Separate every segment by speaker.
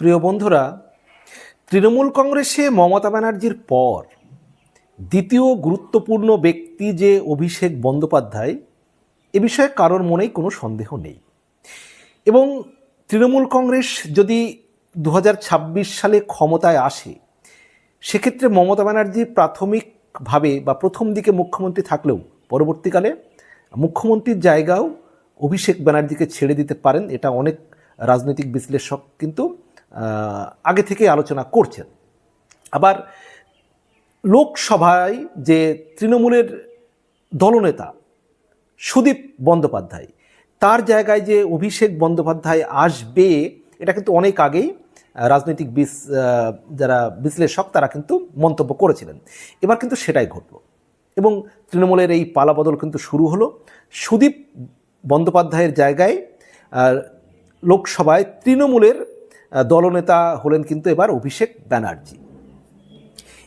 Speaker 1: প্রিয় বন্ধুরা, তৃণমূল কংগ্রেসে মমতা ব্যানার্জির পর দ্বিতীয় গুরুত্বপূর্ণ ব্যক্তি যে অভিষেক বন্দ্যোপাধ্যায়, এ বিষয়ে কারোর মনেই কোনো সন্দেহ নেই। এবং তৃণমূল কংগ্রেস যদি দু হাজার ছাব্বিশ সালে ক্ষমতায় আসে, সেক্ষেত্রে মমতা ব্যানার্জি প্রাথমিকভাবে বা প্রথম দিকে মুখ্যমন্ত্রী থাকলেও পরবর্তীকালে মুখ্যমন্ত্রীর জায়গাও অভিষেক ব্যানার্জিকে ছেড়ে দিতে পারেন, এটা অনেক রাজনৈতিক বিশ্লেষক কিন্তু আগে থেকে আলোচনা করছেন। আবার লোকসভায় যে তৃণমূলের দলনেতা সুদীপ বন্দ্যোপাধ্যায়, তার জায়গায় যে অভিষেক বন্দ্যোপাধ্যায় আসবে, এটা কিন্তু অনেক আগেই রাজনৈতিক বিশ যারা বিশ্লেষক, তারা কিন্তু মন্তব্য করেছিলেন। এবার কিন্তু সেটাই ঘটল এবং তৃণমূলের এই পালাবদল কিন্তু শুরু হলো। সুদীপ বন্দ্যোপাধ্যায়ের জায়গায় লোকসভায় তৃণমূলের দলনেতা হলেন কিন্তু এবার অভিষেক ব্যানার্জি।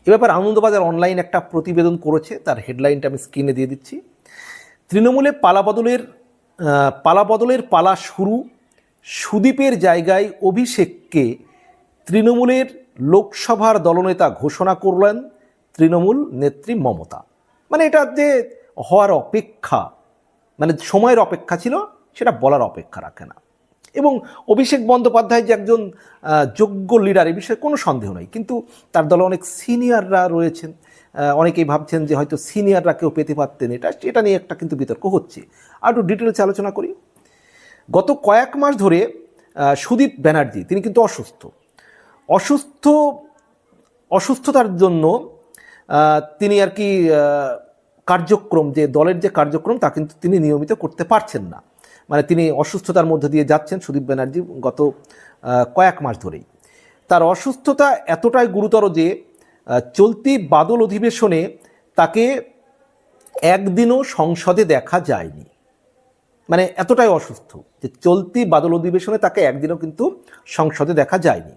Speaker 1: এ ব্যাপার আনন্দবাজার অনলাইন একটা প্রতিবেদন করেছে, তার হেডলাইনটা আমি স্ক্রিনে দিয়ে দিচ্ছি। তৃণমূলে পালাবদলের পালাবদলের পালা শুরু সুদীপের জায়গায় অভিষেককে তৃণমূলের লোকসভার দলনেতা ঘোষণা করলেন তৃণমূল নেত্রী মমতা। মানে এটা যে হওয়ার অপেক্ষা মানে সময়ের অপেক্ষা ছিল, সেটা বলার অপেক্ষা রাখে না। এবং অভিষেক বন্দ্যোপাধ্যায় যে একজন যোগ্য লিডার এ বিষয়ে কোনো সন্দেহ নেই। কিন্তু তার দলে অনেক সিনিয়ররা রয়েছেন। অনেকেই ভাবছেন যে হয়তো সিনিয়ররা কেউ পেতে পারতেন এটা। এটা নিয়ে একটা কিন্তু বিতর্ক হচ্ছে। আর একটু ডিটেলসে আলোচনা করি। গত কয়েক মাস ধরে সুদীপ ব্যানার্জি, তিনি কিন্তু অসুস্থ। অসুস্থ, অসুস্থতার জন্য তিনি আর কি কার্যক্রম, যে দলের যে কার্যক্রম, তা কিন্তু তিনি নিয়মিত করতে পারছেন না। মানে তিনি অসুস্থতার মধ্যে দিয়ে যাচ্ছেন সুদীপ ব্যানার্জি গত কয়েক মাস ধরেই। তার অসুস্থতা এতটাই গুরুতর যে চলতি বাদল অধিবেশনে তাকে একদিনও সংসদে দেখা যায়নি। মানে এতটাই অসুস্থ যে চলতি বাদল অধিবেশনে তাকে একদিনও কিন্তু সংসদে দেখা যায়নি।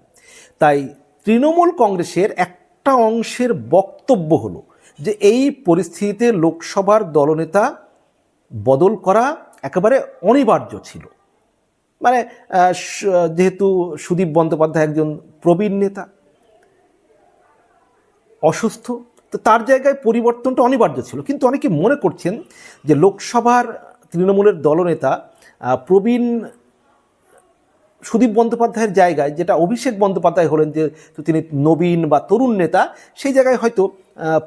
Speaker 1: তাই তৃণমূল কংগ্রেসের একটা অংশের বক্তব্য হলো যে, এই পরিস্থিতিতে লোকসভার দলনেতা বদল করা একেবারে অনিবার্য ছিল। মানে যেহেতু সুদীপ বন্দ্যোপাধ্যায় একজন প্রবীণ নেতা, অসুস্থ, তো তার জায়গায় পরিবর্তনটা অনিবার্য ছিল। কিন্তু অনেকে মনে করছেন যে লোকসভার তৃণমূলের দলনেতা প্রবীণ সুদীপ বন্দ্যোপাধ্যায়ের জায়গায় যেটা অভিষেক বন্দ্যোপাধ্যায় হলেন যে তিনি নবীন বা তরুণ নেতা, সেই জায়গায় হয়তো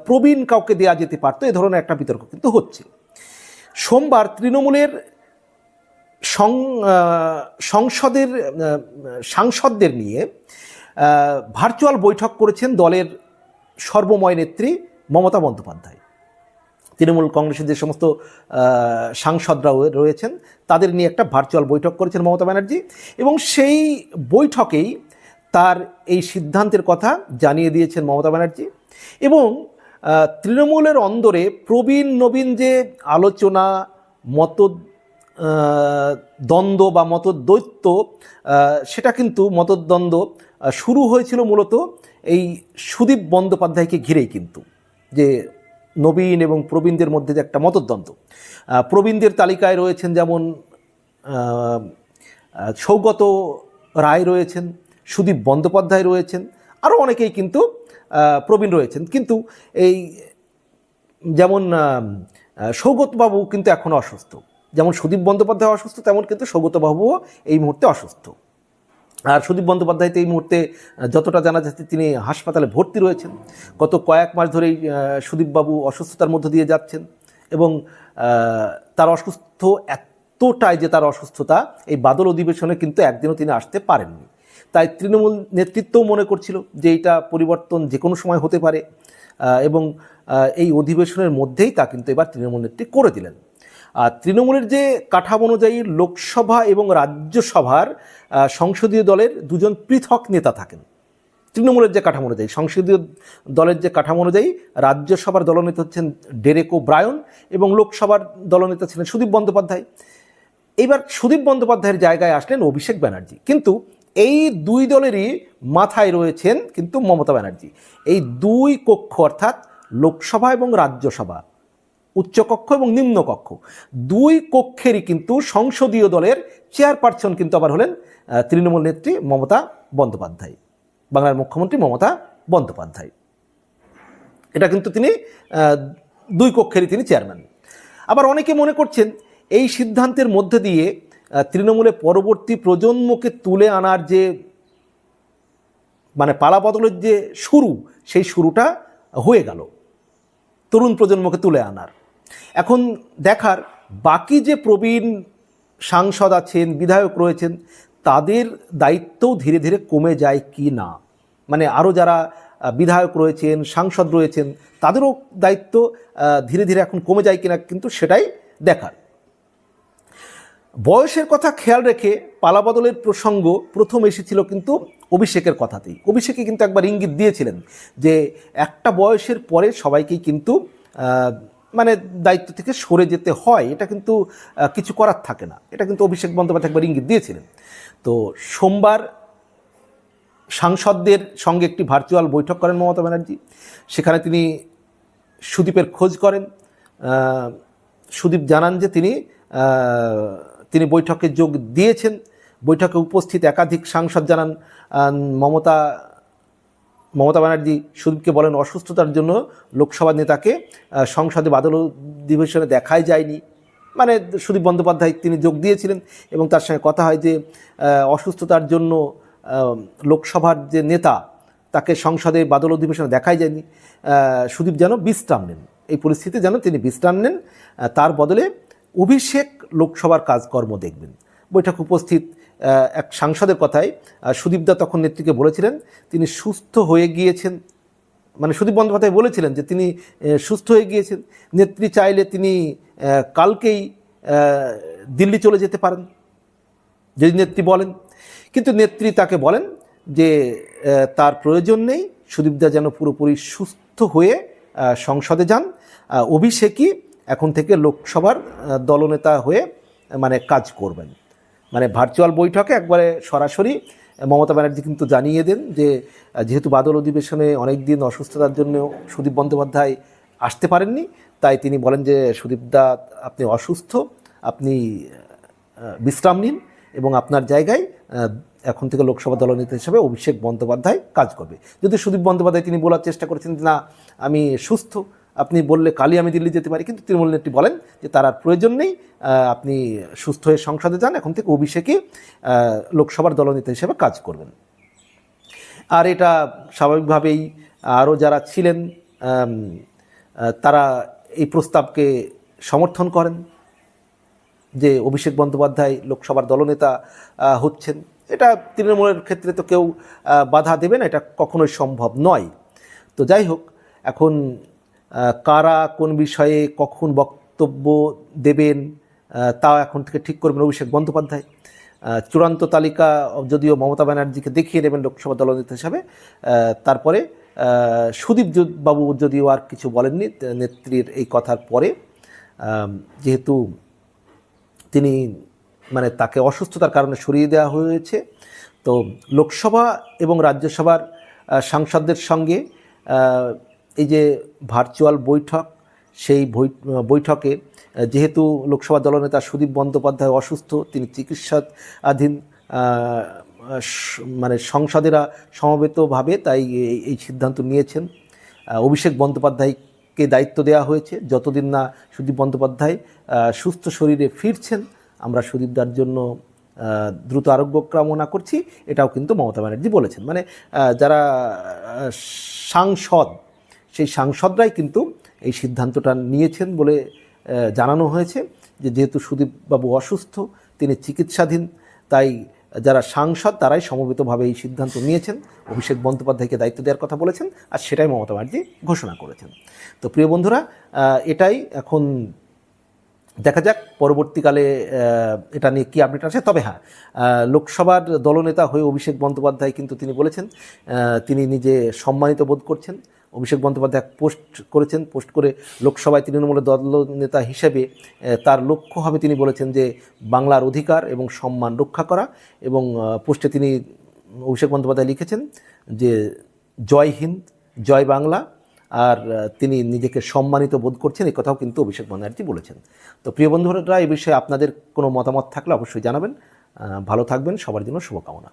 Speaker 1: প্রবীণ কাউকে দেওয়া যেতে পারতো, এ ধরনের একটা বিতর্ক কিন্তু হচ্ছে সোমবার তৃণমূলের সংসদের সাংসদদের নিয়ে ভার্চুয়াল বৈঠক করেছেন দলের সর্বময় নেত্রী মমতা বন্দ্যোপাধ্যায়। তৃণমূল কংগ্রেসের যে সমস্ত সাংসদরা রয়েছেন, তাদের নিয়ে একটা ভার্চুয়াল বৈঠক করেছেন মমতা ব্যানার্জি এবং সেই বৈঠকেই তার এই সিদ্ধান্তের কথা জানিয়ে দিয়েছেন মমতা ব্যানার্জি এবং তৃণমূলের অন্দরে প্রবীণ, নবীন যে আলোচনা, মত দ্বন্দ্ব বা মতদ্বৈত্য সেটা কিন্তু মতদ্বন্দ্ব শুরু হয়েছিল মূলত এই সুদীপ বন্দ্যোপাধ্যায়কে ঘিরেই কিন্তু, যে নবীন এবং প্রবীণদের মধ্যে যে একটা মতদ্বন্দ্ব। প্রবীণদের তালিকায় রয়েছেন যেমন সৌগত রায় রয়েছেন, সুদীপ বন্দ্যোপাধ্যায় রয়েছেন আরও অনেকেই কিন্তু প্রবীণ রয়েছেন। কিন্তু এই যেমন সৌগতবাবু কিন্তু এখনও অসুস্থ। যেমন সুদীপ বন্দ্যোপাধ্যায় অসুস্থ, তেমন কিন্তু সৌগতবাবুও এই মুহূর্তে অসুস্থ। আর সুদীপ বন্দ্যোপাধ্যায় এই মুহূর্তে যতটা জানা যাচ্ছে তিনি হাসপাতালে ভর্তি রয়েছেন। গত কয়েক মাস ধরেই সুদীপবাবু অসুস্থতার মধ্য দিয়ে যাচ্ছেন এবং তার অসুস্থ এতটাই যে তার অসুস্থতা, এই বাদল অধিবেশনে কিন্তু একদিনও তিনি আসতে পারেননি। তাই তৃণমূল নেতৃত্বও মনে করছিল যে এইটা পরিবর্তন যে কোনো সময় হতে পারে এবং এই অধিবেশনের মধ্যেই তা কিন্তু এবার তৃণমূল নেত্রী করে দিলেন। আর তৃণমূলের যে কাঠামো অনুযায়ী লোকসভা এবং রাজ্যসভার সংসদীয় দলের দুজন পৃথক নেতা থাকেন। তৃণমূলের যে কাঠামো অনুযায়ী, সংসদীয় দলের যে কাঠামো অনুযায়ী রাজ্যসভার দলনেতা হচ্ছেন ডেরেকো ব্রায়ন এবং লোকসভার দলনেতা ছিলেন সুদীপ বন্দ্যোপাধ্যায়। এইবার সুদীপ বন্দ্যোপাধ্যায়ের জায়গায় আসলেন অভিষেক ব্যানার্জি। কিন্তু এই দুই দলেরই মাথায় রয়েছেন কিন্তু মমতা ব্যানার্জি। এই দুই কক্ষ অর্থাৎ লোকসভা এবং রাজ্যসভা, উচ্চকক্ষ এবং নিম্নকক্ষ, দুই কক্ষেরই কিন্তু সংসদীয় দলের চেয়ারপারসন কিন্তু আবার হলেন তৃণমূল নেত্রী মমতা বন্দ্যোপাধ্যায়, বাংলার মুখ্যমন্ত্রী মমতা বন্দ্যোপাধ্যায়। এটা কিন্তু তিনি দুই কক্ষেরই তিনি চেয়ারম্যান। আবার অনেকে মনে করছেন, এই সিদ্ধান্তের মধ্যে দিয়ে আহ, তৃণমূলে পরবর্তী প্রজন্মকে তুলে আনার যে মানে পালা বদলের যে শুরু সেই শুরুটা হয়ে গেল। তরুণ প্রজন্মকে তুলে আনার। এখন দেখার বাকি যে প্রবীণ সাংসদ আছেন বিধায়ক রয়েছেন তাদের দায়িত্বও ধীরে ধীরে কমে যায় কি না? মানে আরও যারা বিধায়ক রয়েছেন সাংসদ রয়েছেন তাদেরও দায়িত্ব ধীরে ধীরে এখন কমে যায় কিনা কিন্তু সেটাই দেখার। বয়সের কথা খেয়াল রেখে পালাবদলের প্রসঙ্গ প্রথম এসেছিল কিন্তু অভিষেকের কথাতেই। অভিষেকে কিন্তু একবার ইঙ্গিত দিয়েছিলেন যে একটা বয়সের পরে সবাইকেই কিন্তু মানে দায়িত্ব থেকে সরে যেতে হয়। এটা কিন্তু কিছু করার থাকে না। এটা কিন্তু অভিষেক বন্দ্যোপাধ্যায় একবার ইঙ্গিত দিয়েছিলেন। তো সোমবার সাংসদদের সঙ্গে একটি ভার্চুয়াল বৈঠক করেন মমতা ব্যানার্জি। সেখানে তিনি সুদীপের খোঁজ করেন। সুদীপ জানান যে তিনি তিনি বৈঠকে যোগ দিয়েছেন। বৈঠকে উপস্থিত একাধিক সাংসদ জানান মমতা মমতা ব্যানার্জি সুদীপকে বলেন, অসুস্থতার জন্য লোকসভা নেতাকে সংসদে বাদল অধিবেশনে দেখাই যায়নি। মানে সুদীপ বন্দ্যোপাধ্যায় তিনি যোগ দিয়েছিলেন এবং তার সঙ্গে কথা হয় যে অসুস্থতার জন্য লোকসভার যে নেতা, তাকে সংসদে বাদল অধিবেশনে দেখাই যায়নি। সুদীপ যেন বিশ্রাম নেন। এই পরিস্থিতি যেন তিনি বিশ্রাম নেন তার বদলে অভিষেক লোকসভার কাজকর্ম দেখবেন। বৈঠক উপস্থিত এক সাংসদের কথায় সুদীপদা তখন নেত্রীকে বলেছিলেন, তিনি সুস্থ হয়ে গিয়েছেন মানে সুদীপ বন্দ্যোপাধ্যায় বলেছিলেন যে তিনি সুস্থ হয়ে গিয়েছেন, নেত্রী চাইলে তিনি কালকেই দিল্লি চলে যেতে পারেন, যদি নেত্রী বলেন। কিন্তু নেত্রী তাকে বলেন যে তার প্রয়োজন নেই সুদীপদা যেন পুরোপুরি সুস্থ হয়ে সংসদে যান। অভিষেকই এখন থেকে লোকসভার দলনেতা হয়ে মানে কাজ করবেন। মানে ভার্চুয়াল বৈঠকে একবারে সরাসরি, মমতা ব্যানার্জি কিন্তু জানিয়ে দেন যে, যেহেতু বাদল অধিবেশনে অনেক দিন অসুস্থতার জন্য সুদীপ বন্দ্যোপাধ্যায় আসতে পারেননি, তাই তিনি বলেন যে সুদীপদা আপনি অসুস্থ, আপনি বিশ্রাম নিন এবং আপনার জায়গায় এখন থেকে লোকসভা দলনেতা হিসেবে অভিষেক বন্দ্যোপাধ্যায় কাজ করবে। যদি সুদীপ বন্দ্যোপাধ্যায় তিনি বলার চেষ্টা করেছেন না, আমি সুস্থ আপনি বললে কালই আমি দিল্লি যেতে পারি, কিন্তু তৃণমূল নেত্রী বলেন যে তার আর প্রয়োজন নেই আপনি সুস্থ হয়ে সংসদে যান, এখন থেকে অভিষেকই লোকসভার দলনেতা হিসেবে কাজ করবেন। আর এটা স্বাভাবিকভাবেই আরও যারা ছিলেন তারা এই প্রস্তাবকে সমর্থন করেন যে অভিষেক বন্দ্যোপাধ্যায় লোকসভার দলনেতা হচ্ছেন। এটা তৃণমূলের ক্ষেত্রে তো কেউ বাধা দেবে না, এটা কখনোই সম্ভব নয়। তো যাই হোক, এখন কারা কোন বিষয়ে কখন বক্তব্য দেবেন তা এখন থেকে ঠিক করবেন অভিষেক বন্দ্যোপাধ্যায়। চূড়ান্ত তালিকা যদিও মমতা ব্যানার্জিকে দেখিয়ে দেবেন লোকসভা দলনেতা হিসাবে তারপরে সুদীপ বাবু যদিও আর কিছু বলেননি নেত্রীর এই কথার পরে যেহেতু তিনি মানে তাকে অসুস্থতার কারণে সরিয়ে দেওয়া হয়েছে, তো লোকসভা এবং রাজ্যসভার সাংসদদের সঙ্গে এই যে ভার্চুয়াল বৈঠক, সেই বৈঠকে যেহেতু লোকসভা দলনেতা সুদীপ বন্দ্যোপাধ্যায় অসুস্থ, তিনি চিকিৎসাধীন মানে সংসদেরা সমবেতভাবে তাই এই সিদ্ধান্ত নিয়েছেন। অভিষেক বন্দ্যোপাধ্যায়কে দায়িত্ব দেওয়া হয়েছে। যতদিন না সুদীপ বন্দ্যোপাধ্যায় সুস্থ শরীরে ফিরছেন, আমরা সুদীপদার জন্য দ্রুত আরোগ্য কামনা করছি। এটাও কিন্তু মমতা ব্যানার্জি বলেছেন। মানে যারা সাংসদ সেই সাংসদরাই কিন্তু এই সিদ্ধান্তটা নিয়েছেন বলে জানানো হয়েছে যে যেহেতু সুদীপবাবু অসুস্থ, তিনি চিকিৎসাধীন, তাই যারা সাংসদ তারাই সমবেতভাবে এই সিদ্ধান্ত নিয়েছেন। অভিষেক বন্দ্যোপাধ্যায়কে দায়িত্ব দেওয়ার কথা বলেছেন আর সেটাই মমতা ব্যানার্জি ঘোষণা করেছেন। তো প্রিয় বন্ধুরা এটাই এখন দেখা যাক পরবর্তীকালে এটা নিয়ে কী আপডেট আছে তবে হ্যাঁ লোকসভার দলনেতা হয়ে অভিষেক বন্দ্যোপাধ্যায় কিন্তু তিনি বলেছেন তিনি নিজে সম্মানিত বোধ করছেন। অভিষেক বন্দ্যোপাধ্যায় পোস্ট করেছেন, পোস্ট করে লোকসভায় তৃণমূলের দলনেতা হিসেবে তার লক্ষ্য হবে তিনি বলেছেন যে বাংলার অধিকার এবং সম্মান রক্ষা করা এবং পোস্টে তিনি অভিষেক বন্দ্যোপাধ্যায় লিখেছেন যে জয় হিন্দ, জয় বাংলা আর তিনি নিজেকে সম্মানিত বোধ করছেন এই কথাও কিন্তু অভিষেক ব্যানার্জি বলেছেন। তো প্রিয় বন্ধুরা এই বিষয়ে আপনাদের কোনো মতামত থাকলে অবশ্যই জানাবেন। ভালো থাকবেন, সবার জন্য শুভকামনা।